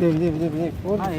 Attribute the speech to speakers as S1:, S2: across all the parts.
S1: Oui, oui, oui, oui,
S2: oui,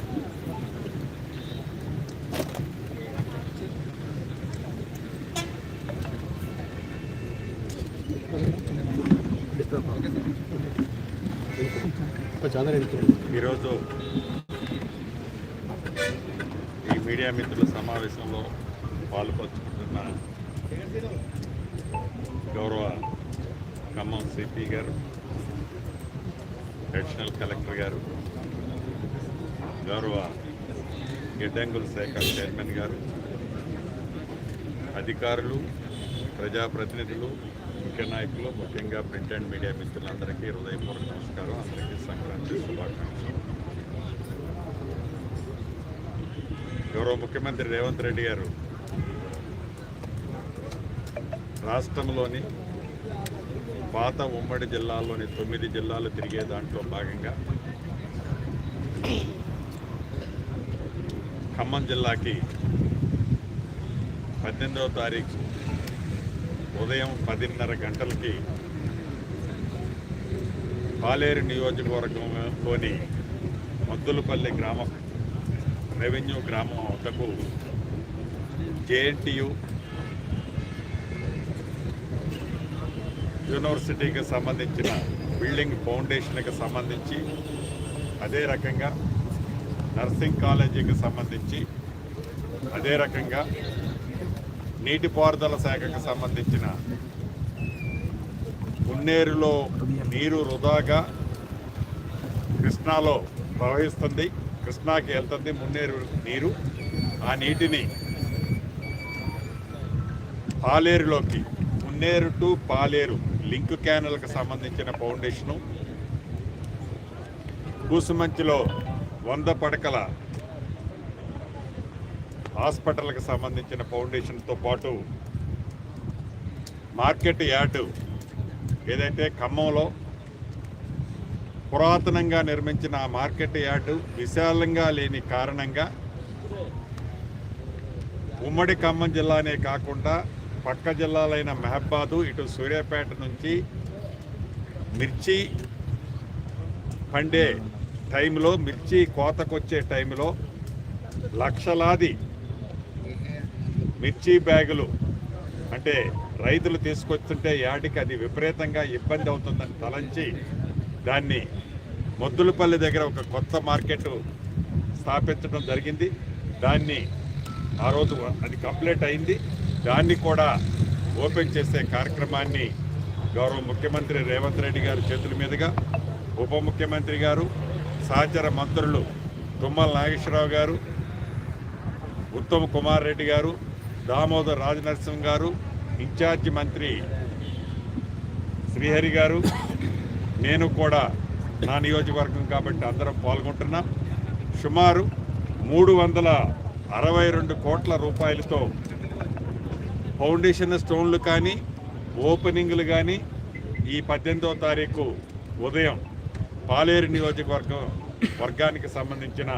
S2: ఈరోజు ఈ media మిత్రుల సమావేశంలో పాల్పంచుకుంటున్న గౌరవ ఖమ్మం సిపి గారు అడిషనల్ కలెక్టర్ గారు గౌరవ గిడ్డంగుల శాఖ చైర్మన్ గారు అధికారులు ప్రజాప్రతినిధులు ముఖ్య నాయకులు ముఖ్యంగా ప్రింట్ అండ్ మీడియా మిత్రులందరికీ హృదయపూర్వక నమస్కారం. అందరికీ సంక్రాంతి శుభాకాంక్షలు. గౌరవ ముఖ్యమంత్రి రేవంత్ రెడ్డి గారు రాష్ట్రంలోని పాత ఉమ్మడి జిల్లాల్లోని తొమ్మిది జిల్లాలు తిరిగే దాంట్లో భాగంగా ఖమ్మం జిల్లాకి పద్దెనిమిదవ తారీఖు ఉదయం పదిన్నర గంటలకి పాలేరు నియోజకవర్గంలోని మద్దులపల్లి గ్రామం రెవెన్యూ గ్రామం వద్దకు జేఎన్టీయు యూనివర్సిటీకి సంబంధించిన బిల్డింగ్ ఫౌండేషన్కి సంబంధించి అదే రకంగా నర్సింగ్ కాలేజీకి సంబంధించి అదే రకంగా నీటిపారుదల శాఖకు సంబంధించిన మున్నేరులో నీరు వృధాగా కృష్ణాలో ప్రవహిస్తుంది. కృష్ణాకి వెళ్తుంది మున్నేరు నీరు. ఆ నీటిని పాలేరులోకి మున్నేరు టు పాలేరు లింక్ క్యానల్కి సంబంధించిన ఫౌండేషను. కూసుమంచిలో వంద పడకల హాస్పిటల్కి సంబంధించిన ఫౌండేషన్తో పాటు మార్కెట్ యార్డు ఏదైతే ఖమ్మంలో పురాతనంగా నిర్మించిన ఆ మార్కెట్ యార్డు విశాలంగా లేని కారణంగా ఉమ్మడి ఖమ్మం జిల్లానే కాకుండా పక్క జిల్లాలైన మెహబాదు ఇటు సూర్యాపేట నుంచి మిర్చి పండే టైంలో మిర్చి కోతకొచ్చే టైంలో లక్షలాది మిర్చి బ్యాగులు అంటే రైతులు తీసుకొస్తుంటే యాడికి అది విపరీతంగా ఇబ్బంది అవుతుందని తలంచి దాన్ని మొద్దులపల్లి దగ్గర ఒక కొత్త మార్కెట్ స్థాపించడం జరిగింది. దాన్ని ఆ రోజు అది కంప్లీట్ అయింది. దాన్ని కూడా ఓపెన్ చేసే కార్యక్రమాన్ని గౌరవ ముఖ్యమంత్రి రేవంత్ రెడ్డి గారి చేతుల మీదుగా ఉప ముఖ్యమంత్రి గారు సహచర మంత్రులు తుమ్మల నాగేశ్వరరావు గారు ఉత్తమ్ కుమార్ రెడ్డి గారు దామోదర్ రాజనరసింహ గారు ఇన్ఛార్జి మంత్రి శ్రీహరి గారు నేను కూడా నా నియోజకవర్గం కాబట్టి అందరం పాల్గొంటున్నాం. సుమారు మూడు వందల అరవై రెండు కోట్ల రూపాయలతో ఫౌండేషన్ స్టోన్లు కానీ ఓపెనింగ్లు కానీ ఈ పద్దెనిమిదవ తారీఖు ఉదయం పాలేరు నియోజకవర్గం వర్గానికి సంబంధించిన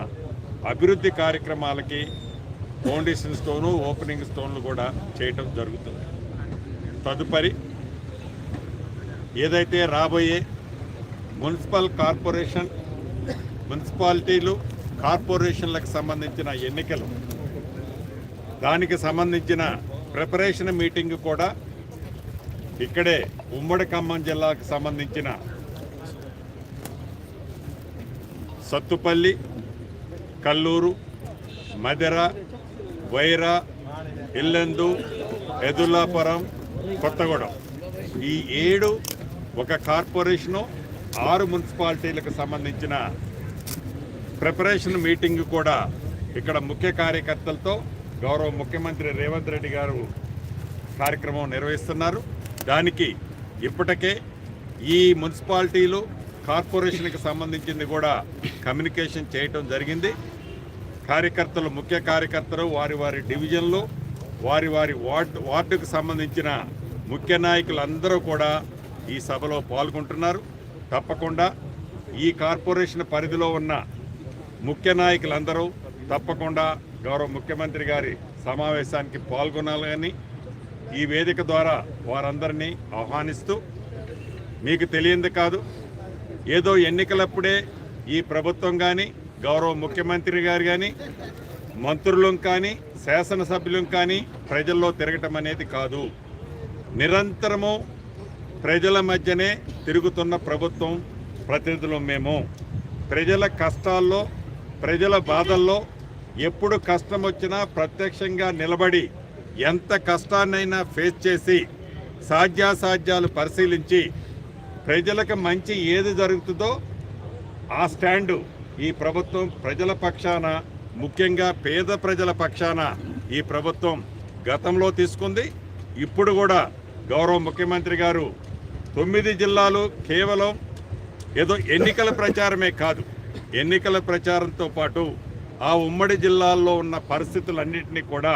S2: అభివృద్ధి కార్యక్రమాలకి ఫౌండేషన్స్తోనూ ఓపెనింగ్స్తోనూ కూడా చేయటం జరుగుతుంది. తదుపరి ఏదైతే రాబోయే మున్సిపల్ కార్పొరేషన్ మున్సిపాలిటీలు కార్పొరేషన్లకు సంబంధించిన ఎన్నికలు దానికి సంబంధించిన ప్రిపరేషన్ మీటింగ్ కూడా ఇక్కడే ఉమ్మడి ఖమ్మం జిల్లాకు సంబంధించిన సత్తుపల్లి కల్లూరు మదిర వైరా ఇల్లందు ఎదులాపురం కొత్తగూడెం. ఈ ఏడు ఒక కార్పొరేషను ఆరు మున్సిపాలిటీలకు సంబంధించిన ప్రిపరేషన్ మీటింగ్ కూడా ఇక్కడ ముఖ్య కార్యకర్తలతో గౌరవ ముఖ్యమంత్రి రేవంత్ రెడ్డి గారు కార్యక్రమం నిర్వహిస్తున్నారు. దానికి ఇప్పటికే ఈ మున్సిపాలిటీలు కార్పొరేషన్కి సంబంధించింది కూడా కమ్యూనికేషన్ చేయటం జరిగింది. కార్యకర్తలు ముఖ్య కార్యకర్తలు వారి వారి డివిజన్లు వారి వారి వార్డు వార్డుకు సంబంధించిన ముఖ్య నాయకులందరూ కూడా ఈ సభలో పాల్గొంటున్నారు. తప్పకుండా ఈ కార్పొరేషన్ పరిధిలో ఉన్న ముఖ్య నాయకులందరూ తప్పకుండా గౌరవ ముఖ్యమంత్రి గారి సమావేశానికి పాల్గొనాలని ఈ వేదిక ద్వారా వారందరినీ ఆహ్వానిస్తూ మీకు తెలియంది కాదు. ఏదో ఎన్నికలప్పుడే ఈ ప్రభుత్వం కానీ గౌరవ ముఖ్యమంత్రి గారు కానీ మంత్రులం కానీ శాసనసభ్యులం కానీ ప్రజల్లో తిరగటం అనేది కాదు. నిరంతరము ప్రజల మధ్యనే తిరుగుతున్న ప్రభుత్వం ప్రతినిధులు మేము. ప్రజల కష్టాల్లో ప్రజల బాధల్లో ఎప్పుడు కష్టం వచ్చినా ప్రత్యక్షంగా నిలబడి ఎంత కష్టాన్నైనా ఫేస్ చేసి సాధ్యాసాధ్యాలు పరిశీలించి ప్రజలకు మంచి ఏది జరుగుతుందో ఆ స్టాండు ఈ ప్రభుత్వం ప్రజల పక్షాన ముఖ్యంగా పేద ప్రజల పక్షాన ఈ ప్రభుత్వం గతంలో తీసుకుంది. ఇప్పుడు కూడా గౌరవ ముఖ్యమంత్రి గారు తొమ్మిది జిల్లాలు కేవలం ఏదో ఎన్నికల ప్రచారమే కాదు. ఎన్నికల ప్రచారంతో పాటు ఆ ఉమ్మడి జిల్లాల్లో ఉన్న పరిస్థితులన్నింటినీ కూడా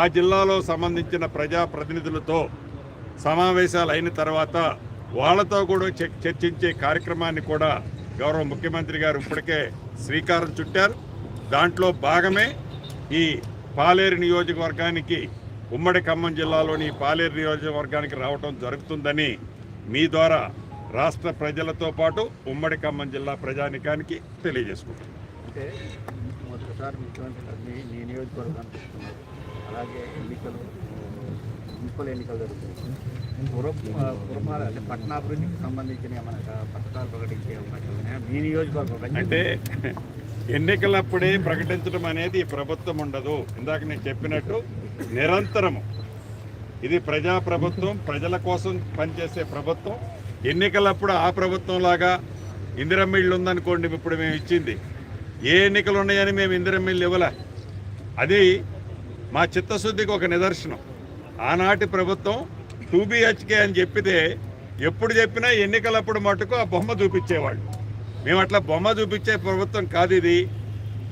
S2: ఆ జిల్లాలో సంబంధించిన ప్రజాప్రతినిధులతో సమావేశాలు అయిన తర్వాత వాళ్ళతో కూడా చర్చించే కార్యక్రమాన్ని కూడా గౌరవ ముఖ్యమంత్రి గారు ఇప్పటికే శ్రీకారం చుట్టారు. దాంట్లో భాగమే ఈ పాలేరు నియోజకవర్గానికి ఉమ్మడి ఖమ్మం జిల్లాలోని పాలేరు నియోజకవర్గానికి రావటం జరుగుతుందని మీ ద్వారా రాష్ట్ర ప్రజలతో పాటు ఉమ్మడి ఖమ్మం జిల్లా ప్రజానికానికి తెలియజేసుకుంటున్నాను
S1: మొదటిసారి ముఖ్యమంత్రి అలాగే ఎన్నికలు మున్సిపల్ ఎన్నికలు పురపాల అంటే పట్టణాభివృద్ధికి సంబంధించిన ఏమైనా పథకాలు ప్రకటించే ఉన్నాయా? మీ నియోజకవర్గం
S2: అంటే ఎన్నికలప్పుడే ప్రకటించడం అనేది ప్రభుత్వం ఉండదు. ఇందాక నేను చెప్పినట్టు నిరంతరము. ఇది ప్రజా ప్రభుత్వం ప్రజల కోసం పనిచేసే ప్రభుత్వం. ఎన్నికలప్పుడు ఆ ప్రభుత్వం లాగా ఇందిరమ్మిళ్ళు ఉందనుకోండి ఇప్పుడు మేము ఇచ్చింది. ఏ ఎన్నికలు ఉన్నాయని మేము ఇందిరమ్మిళ్ళు ఇవ్వలే. అది మా చిత్తశుద్ధికి ఒక నిదర్శనం. ఆనాటి ప్రభుత్వం టూ బిహెచ్కే అని చెప్పితే ఎప్పుడు చెప్పినా ఎన్నికలప్పుడు మటుకు ఆ బొమ్మ చూపించేవాళ్ళు. మేము అట్లా బొమ్మ చూపించే ప్రభుత్వం కాదు ఇది.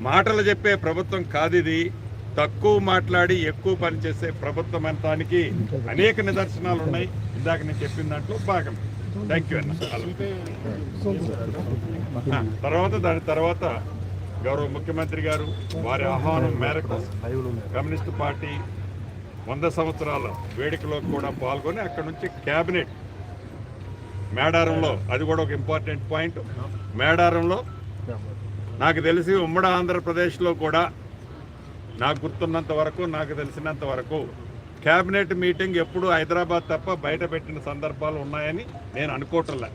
S2: మాటలు చెప్పే ప్రభుత్వం కాదు ఇది. తక్కువ మాట్లాడి ఎక్కువ పనిచేసే ప్రభుత్వం అనటానికి అనేక నిదర్శనాలు ఉన్నాయి. ఇందాక నేను చెప్పిన దాంట్లో భాగం. థ్యాంక్ యూ అన్న. తర్వాత దాని తర్వాత గౌరవ ముఖ్యమంత్రి గారు వారి ఆహ్వానం మేరకు కమ్యూనిస్టు పార్టీ వంద సంవత్సరాల వేడుకలో కూడా పాల్గొని అక్కడ నుంచి క్యాబినెట్ మేడారంలో అది కూడా ఒక ఇంపార్టెంట్ పాయింట్. మేడారంలో నాకు తెలిసి ఉమ్మడి ఆంధ్రప్రదేశ్లో కూడా నాకు గుర్తున్నంత వరకు నాకు తెలిసినంత వరకు క్యాబినెట్ మీటింగ్ ఎప్పుడు హైదరాబాద్ తప్ప బయట పెట్టిన సందర్భాలు ఉన్నాయని నేను అనుకోవటంలే.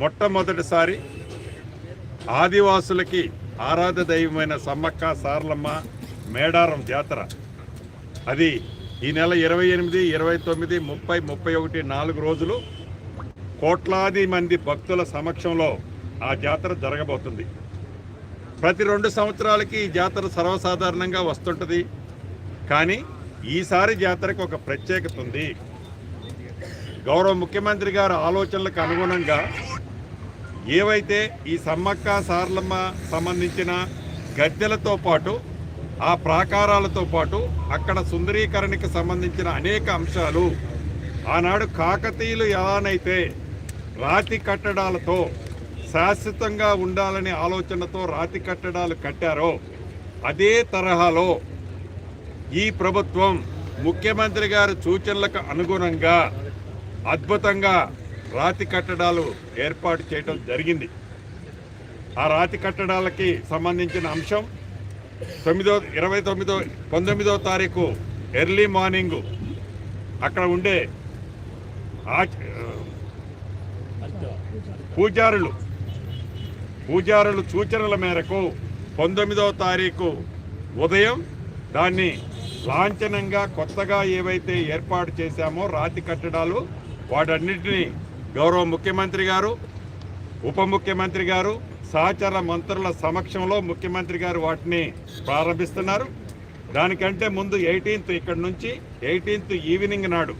S2: మొట్టమొదటిసారి ఆదివాసులకి ఆరాధ దైవమైన సమ్మక్క సారలమ్మ మేడారం జాతర. అది ఈ నెల ఇరవై ఎనిమిది ఇరవై తొమ్మిది ముప్పై ముప్పై ఒకటి నాలుగు రోజులు కోట్లాది మంది భక్తుల సమక్షంలో ఆ జాతర జరగబోతుంది. ప్రతి రెండు సంవత్సరాలకి ఈ జాతర సర్వసాధారణంగా వస్తుంటుంది. కానీ ఈసారి జాతరకు ఒక ప్రత్యేకత ఉంది. గౌరవ ముఖ్యమంత్రి గారి ఆలోచనలకు అనుగుణంగా ఏవైతే ఈ సమ్మక్క సార్లమ్మ సంబంధించిన గద్దెలతో పాటు ఆ ప్రాకారాలతో పాటు అక్కడ సుందరీకరణకి సంబంధించిన అనేక అంశాలు ఆనాడు కాకతీయులు ఎలానైతే రాతి కట్టడాలతో శాశ్వతంగా ఉండాలనే ఆలోచనతో రాతి కట్టడాలు కట్టారో అదే తరహాలో ఈ ప్రభుత్వం ముఖ్యమంత్రి గారి సూచనలకు అనుగుణంగా అద్భుతంగా రాతి కట్టడాలు ఏర్పాటు చేయడం జరిగింది. ఆ రాతి కట్టడాలకి సంబంధించిన అంశం తొమ్మిదో ఇరవై తొమ్మిదో పంతొమ్మిదో తారీఖు ఎర్లీ మార్నింగ్. అక్కడ ఉండే పూజారులు పూజారులు సూచనల మేరకు పంతొమ్మిదవ తారీఖు ఉదయం దాన్ని లాంఛనంగా కొత్తగా ఏవైతే ఏర్పాటు చేశామో రాతి కట్టడాలు వాటన్నిటిని గౌరవ ముఖ్యమంత్రి గారు ఉప ముఖ్యమంత్రి గారు సహచర మంత్రుల సమక్షంలో ముఖ్యమంత్రి గారు వాటిని ప్రారంభిస్తున్నారు. దానికంటే ముందు ఎయిటీన్త్ ఇక్కడ నుంచి ఎయిటీన్త్ ఈవినింగ్ నాడు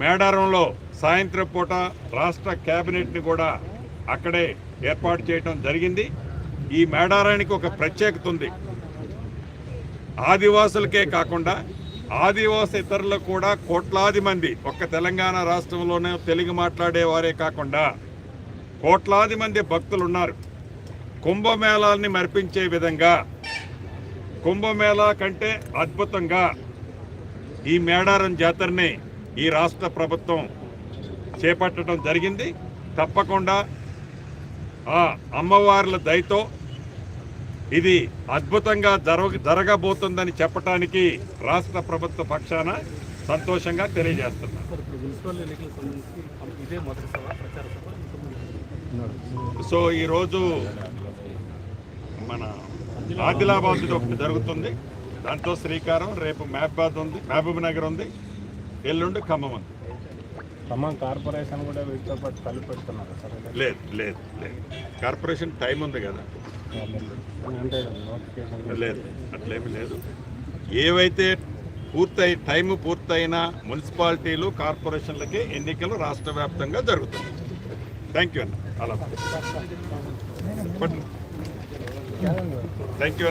S2: మేడారంలో సాయంత్రం పూట రాష్ట్ర క్యాబినెట్ని కూడా అక్కడే ఏర్పాటు చేయడం జరిగింది. ఈ మేడారానికి ఒక ప్రత్యేకత ఉంది. ఆదివాసులకే కాకుండా ఆదివాసి ఇతరులు కూడా కోట్లాది మంది ఒక్క తెలంగాణ రాష్ట్రంలోనే తెలుగు మాట్లాడే వారే కాకుండా కోట్లాది మంది భక్తులు ఉన్నారు కుంభమేళాల్ని మరిపించే విధంగా కుంభమేళా కంటే అద్భుతంగా ఈ మేడారం జాతరని ఈ రాష్ట్ర ప్రభుత్వం చేపట్టడం జరిగింది. తప్పకుండా ఆ అమ్మవార్ల దయతో ఇది అద్భుతంగా జరగ జరగబోతుందని చెప్పటానికి రాష్ట్ర ప్రభుత్వ పక్షాన సంతోషంగా తెలియజేస్తున్నాను. సో ఈరోజు మన ఆదిలాబాద్ ఒకటి జరుగుతుంది. దాంతో శ్రీకారం రేపు మహబాద్ ఉంది మహబూబ్ నగర్ ఉంది ఎల్లుండి ఖమ్మం ఉంది.
S3: ఖమ్మం కార్పొరేషన్ కూడా వీటితో పాటు కలిపి పెడుతున్నారు సార్.
S2: లేదు లేదు లేదు. కార్పొరేషన్ టైం ఉంది కదా.
S3: అంటే
S2: లేదు అట్లేమి లేదు. ఏవైతే పూర్తయి టైం పూర్తయిన మున్సిపాలిటీలు కార్పొరేషన్లకి ఎన్నికలు రాష్ట్ర వ్యాప్తంగా జరుగుతుంది థ్యాంక్ యూ అన్న. అలా థ్యాంక్ యూ